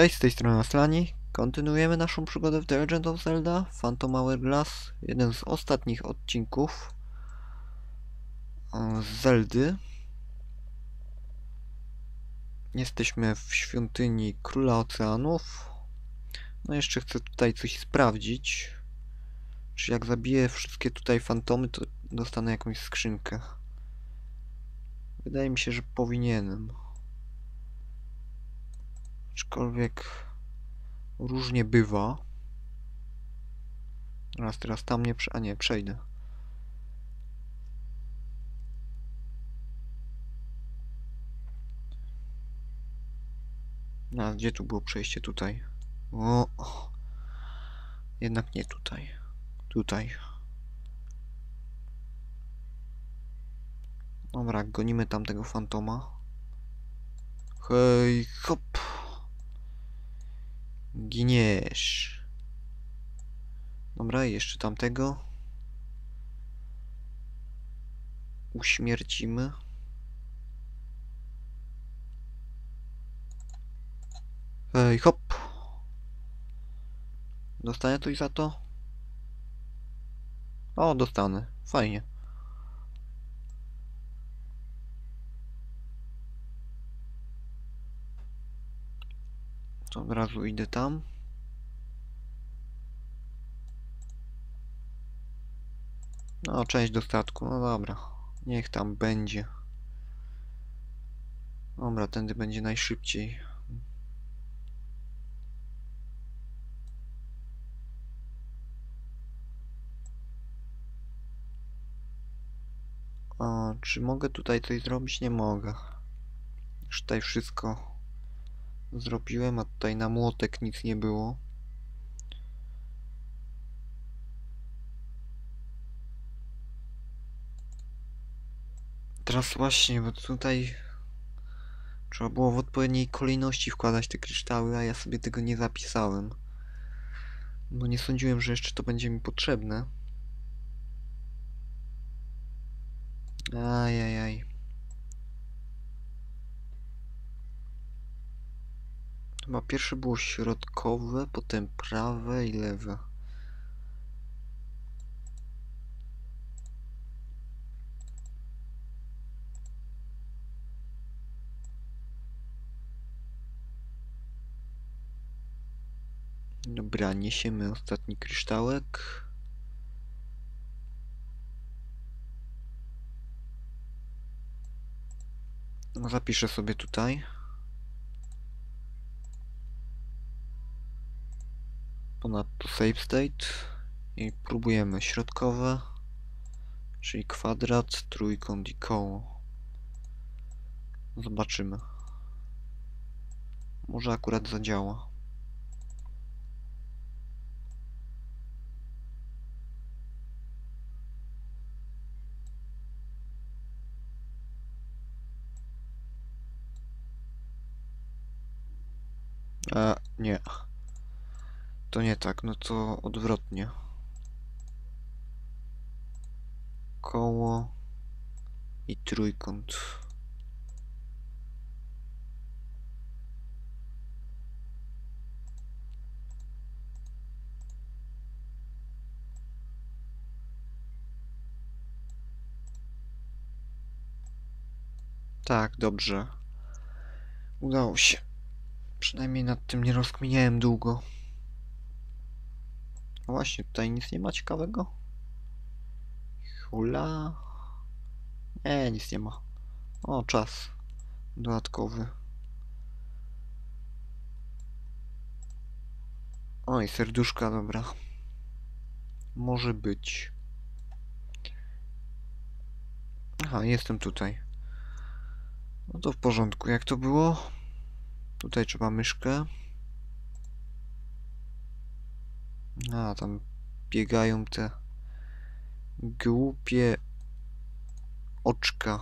Cześć, z tej strony Aslani. Kontynuujemy naszą przygodę w The Legend of Zelda Phantom Hourglass. Jeden z ostatnich odcinków e, z Zeldy. Jesteśmy w świątyni Króla Oceanów. No jeszcze chcę tutaj coś sprawdzić. Czy jak zabiję wszystkie tutaj fantomy, to dostanę jakąś skrzynkę. Wydaje mi się, że powinienem. Aczkolwiek różnie bywa. Raz teraz tam nie. A nie, przejdę. A gdzie tu było przejście? Tutaj. O. Jednak nie tutaj. Tutaj. Dobra, gonimy tamtego fantoma. Hej, hop. Giniesz. Dobra, jeszcze tamtego. Uśmiercimy. Hej, hop. Dostanę coś za to? O, dostanę. Fajnie. To od razu idę tam. No, część dostatku. No dobra. Niech tam będzie. Dobra, tędy będzie najszybciej. A, czy mogę tutaj coś zrobić? Nie mogę. Już tutaj wszystko zrobiłem, a tutaj na młotek nic nie było. Teraz właśnie, bo tutaj trzeba było w odpowiedniej kolejności wkładać te kryształy, a ja sobie tego nie zapisałem. Bo nie sądziłem, że jeszcze to będzie mi potrzebne. Ajajaj. Chyba pierwsze było środkowe, potem prawe i lewe. Dobra, niesiemy ostatni kryształek. Zapiszę sobie tutaj. Ponadto save state i próbujemy środkowe, czyli kwadrat, trójkąt i koło. Zobaczymy. Może akurat zadziała. A, nie. To nie tak, no to odwrotnie. Koło i trójkąt. Tak, dobrze. Udało się. Przynajmniej nad tym nie rozkminiałem długo. No właśnie, tutaj nic nie ma ciekawego? Hula? Nie, nic nie ma. O, czas. Dodatkowy. Oj, serduszka, dobra. Może być. Aha, jestem tutaj. No to w porządku. Jak to było? Tutaj trzeba myszkę. A, tam biegają te głupie oczka.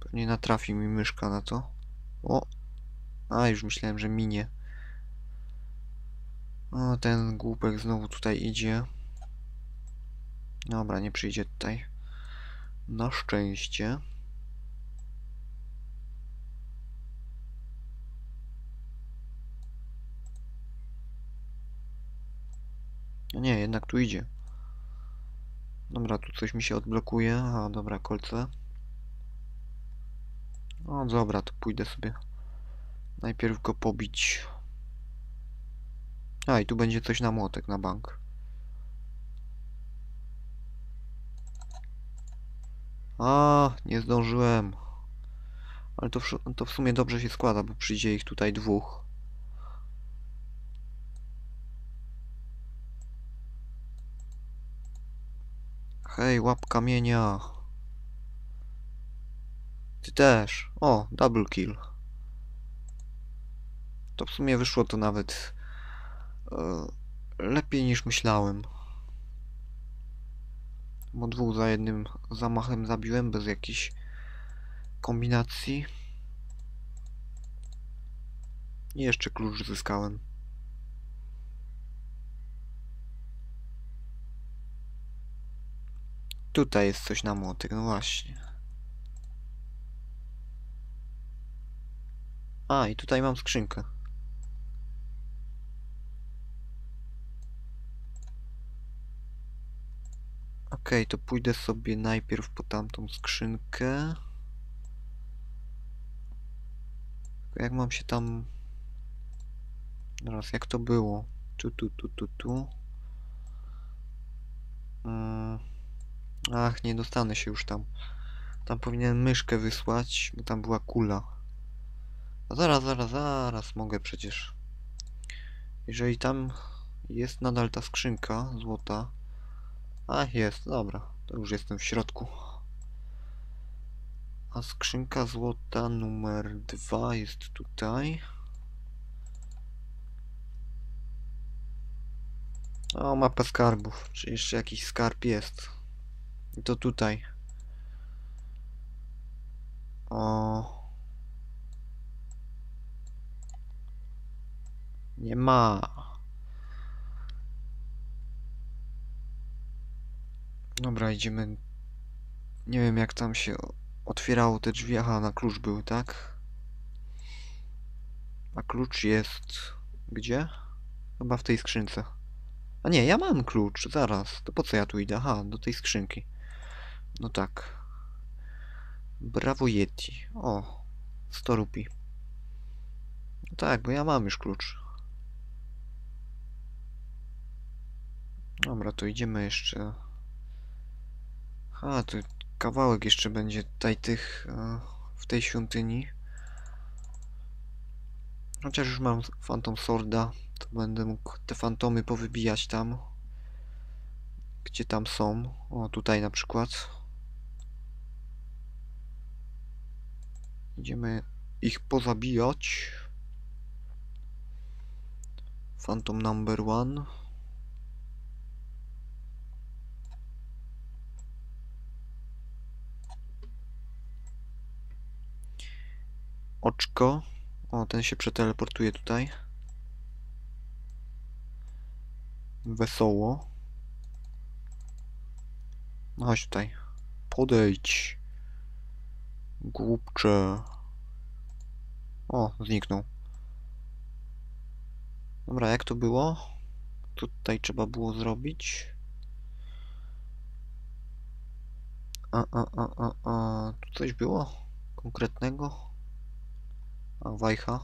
Pewnie natrafi mi myszka na to. O! A, już myślałem, że minie. O, ten głupek znowu tutaj idzie. Dobra, nie przyjdzie tutaj. Na szczęście. Nie, jednak tu idzie. Dobra, tu coś mi się odblokuje. A, dobra, kolce. O, dobra, to pójdę sobie najpierw go pobić. A, i tu będzie coś na młotek, na bank. A, nie zdążyłem. Ale to w, to w sumie dobrze się składa, bo przyjdzie ich tutaj dwóch. Hej, łap kamienia. Ty też. O, double kill. To w sumie wyszło to nawet e, lepiej niż myślałem. Bo dwóch za jednym zamachem zabiłem bez jakiejś kombinacji. I jeszcze klucz zyskałem. Tutaj jest coś na młotek, no właśnie. A, i tutaj mam skrzynkę. Okej, to pójdę sobie najpierw po tamtą skrzynkę. Jak mam się tam... Teraz, jak to było? Tu, tu, tu, tu, tu. Mm. Ach, nie dostanę się już tam. Tam powinien myszkę wysłać, bo tam była kula. A zaraz, zaraz, zaraz mogę przecież. Jeżeli tam jest nadal ta skrzynka złota. A, jest, dobra. To już jestem w środku. A skrzynka złota numer dwa jest tutaj. O, mapa skarbów. Czy jeszcze jakiś skarb jest? I to tutaj. O. Nie ma. Dobra, idziemy. Nie wiem jak tam się otwierało te drzwi. Aha, na klucz były, tak? A klucz jest... Gdzie? Chyba w tej skrzynce. A nie, ja mam klucz, zaraz. To po co ja tu idę? Aha, do tej skrzynki. No tak. Brawo Yeti. O, 100 rupi. No tak, bo ja mam już klucz. Dobra, to idziemy jeszcze. A, to kawałek jeszcze będzie tutaj tych e, w tej świątyni. Chociaż już mam Phantom Sworda, to będę mógł te fantomy powybijać tam. Gdzie tam są. O, tutaj na przykład. Idziemy ich pozabijać. Phantom number one. Oczko. O, ten się przeteleportuje tutaj. Wesoło. No chodź tutaj. Podejdź. Głupcze. O, zniknął. Dobra, jak to było? Tutaj trzeba było zrobić? A, a, a, a, a. Tu coś było? Konkretnego? A, wajcha.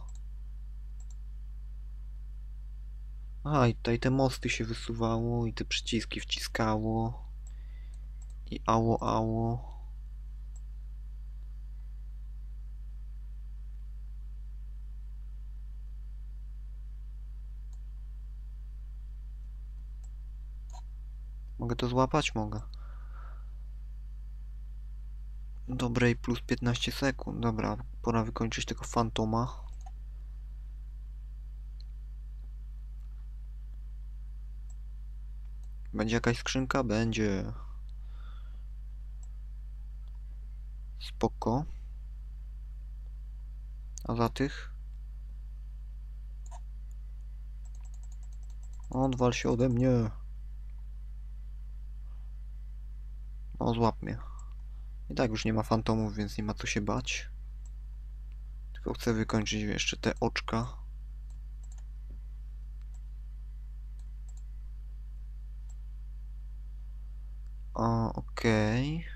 A, i tutaj te mosty się wysuwało i te przyciski wciskało. I ało, ało. Mogę to złapać? Mogę. Dobrej plus 15 sekund. Dobra, pora wykończyć tego fantoma. Będzie jakaś skrzynka? Będzie. Spoko. A za tych? Odwal się ode mnie. O, złap mnie. I tak już nie ma fantomów, więc nie ma co się bać. Tylko chcę wykończyć jeszcze te oczka. O, okej.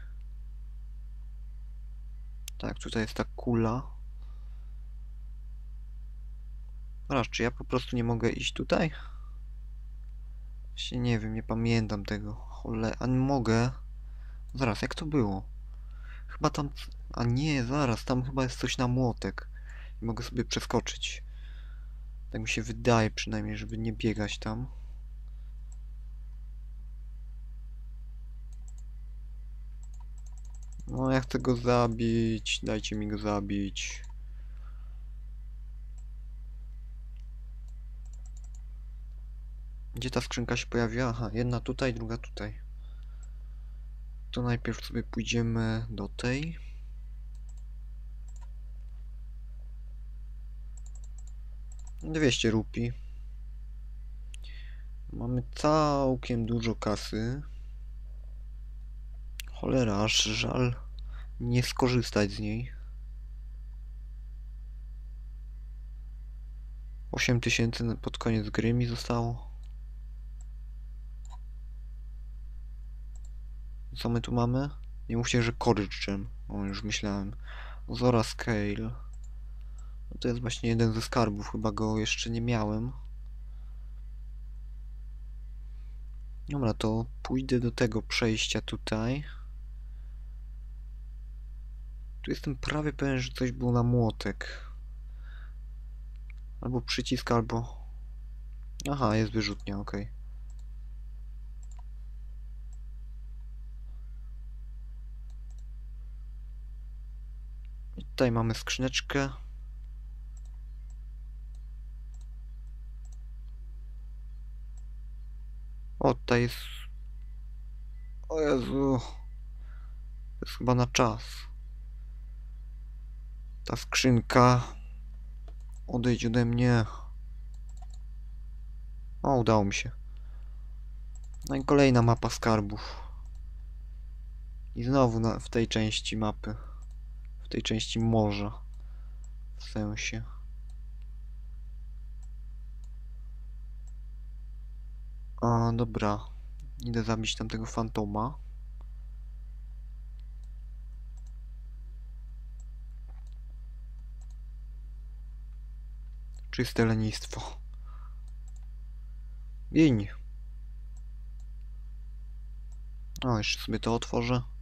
Tak, tutaj jest ta kula. Raz, czy ja po prostu nie mogę iść tutaj? Właśnie nie wiem, nie pamiętam tego. Chole... A nie mogę. Zaraz, jak to było? Chyba tam... A nie, zaraz, tam chyba jest coś na młotek. I mogę sobie przeskoczyć. Tak mi się wydaje przynajmniej, żeby nie biegać tam. No, ja chcę go zabić. Dajcie mi go zabić. Gdzie ta skrzynka się pojawiła? Aha, jedna tutaj, druga tutaj. To najpierw sobie pójdziemy do tej. Dwieście rupi. Mamy całkiem dużo kasy. Cholera, aż żal nie skorzystać z niej. 8 tysięcy na- pod koniec gry mi zostało. Co my tu mamy? Nie mówcie, że Gem. O, już myślałem. Zora Scale. No to jest właśnie jeden ze skarbów, chyba go jeszcze nie miałem. Dobra, to pójdę do tego przejścia tutaj. Tu jestem prawie pewien, że coś było na młotek. Albo przycisk, albo... Aha, jest wyrzutnia, okej. I tutaj mamy skrzyneczkę. O, tutaj jest... O Jezu. To jest chyba na czas. Ta skrzynka. Odejdź ode mnie. O, udało mi się. No i kolejna mapa skarbów. I znowu na, w tej części mapy. Tej części morza. W sensie. A, dobra. Idę zabić tamtego fantoma. Czyste lenistwo. Gień. O, jeszcze sobie to otworzę.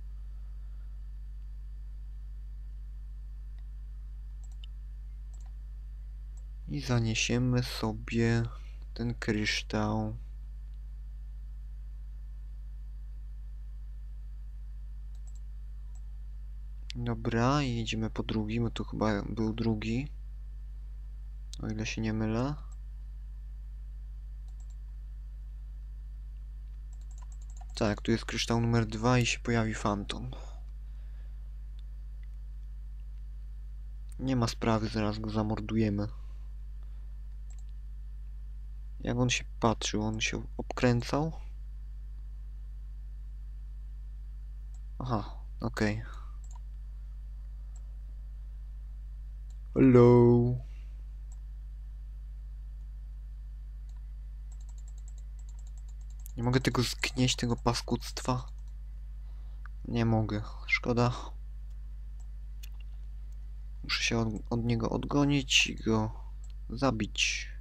I zaniesiemy sobie ten kryształ. Dobra, i jedziemy po drugi, bo tu chyba był drugi. O ile się nie mylę. Tak, tu jest kryształ numer dwa i się pojawi fantom. Nie ma sprawy, zaraz go zamordujemy. Jak on się patrzył? On się obkręcał? Aha, okej. Hello. Nie mogę tego zgnieść, tego paskudztwa. Nie mogę, szkoda. Muszę się od, od niego odgonić i go zabić.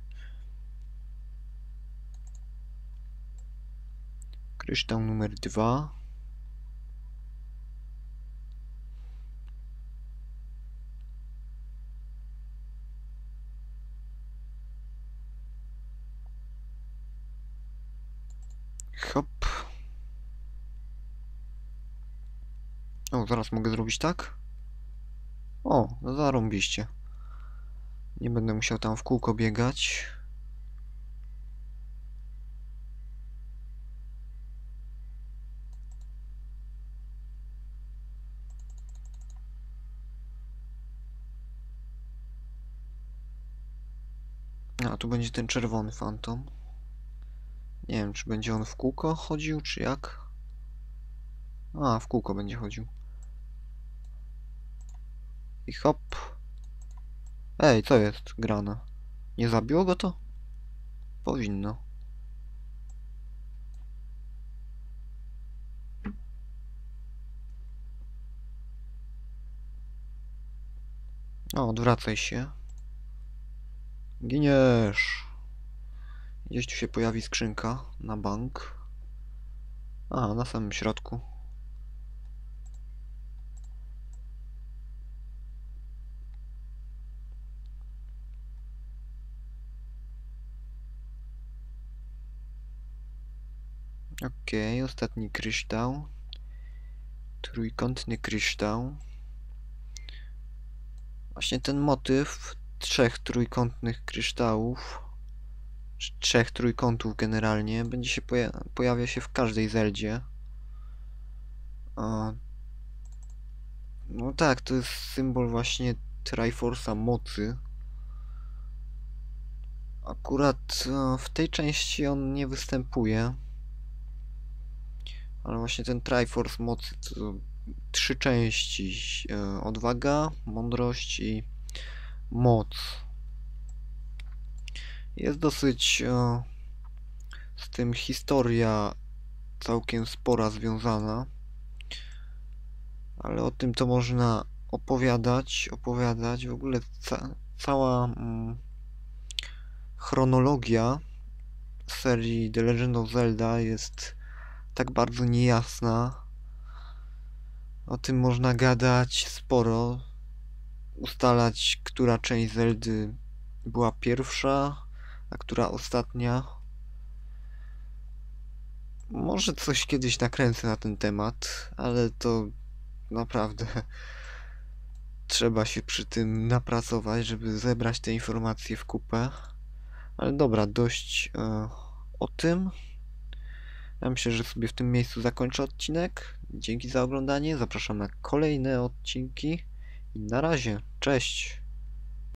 Kryształ numer dwa. Hop. O, zaraz mogę zrobić tak? O, no zarąbiście. Nie będę musiał tam w kółko biegać. tu będzie ten czerwony fantom. Nie wiem, czy będzie on w kółko chodził, czy jak. A, w kółko będzie chodził. I hop. Ej, co jest grana? Nie zabiło go to? Powinno. O, odwracaj się. Giniesz. Gdzieś tu się pojawi skrzynka na bank. A, na samym środku. Okej, ostatni kryształ. Trójkątny kryształ. Właśnie ten motyw trzech trójkątnych kryształów, czy trzech trójkątów generalnie, będzie się poja pojawia się w każdej Zeldzie. A... No tak, to jest symbol właśnie Triforce'a mocy. Akurat e, w tej części on nie występuje. Ale właśnie ten Triforce mocy to trzy części. e, Odwaga, mądrość i moc. Jest dosyć e, z tym historia całkiem spora związana. Ale o tym to można opowiadać, opowiadać. W ogóle ca cała mm, chronologia serii The Legend of Zelda jest tak bardzo niejasna. O tym można gadać sporo. Ustalać, która część Zeldy była pierwsza, a która ostatnia. Może coś kiedyś nakręcę na ten temat, ale to naprawdę trzeba się przy tym napracować, żeby zebrać te informacje w kupę. Ale dobra, dość e, o tym. Ja myślę, że sobie w tym miejscu zakończę odcinek. Dzięki za oglądanie. Zapraszam na kolejne odcinki. Na razie. Cześć.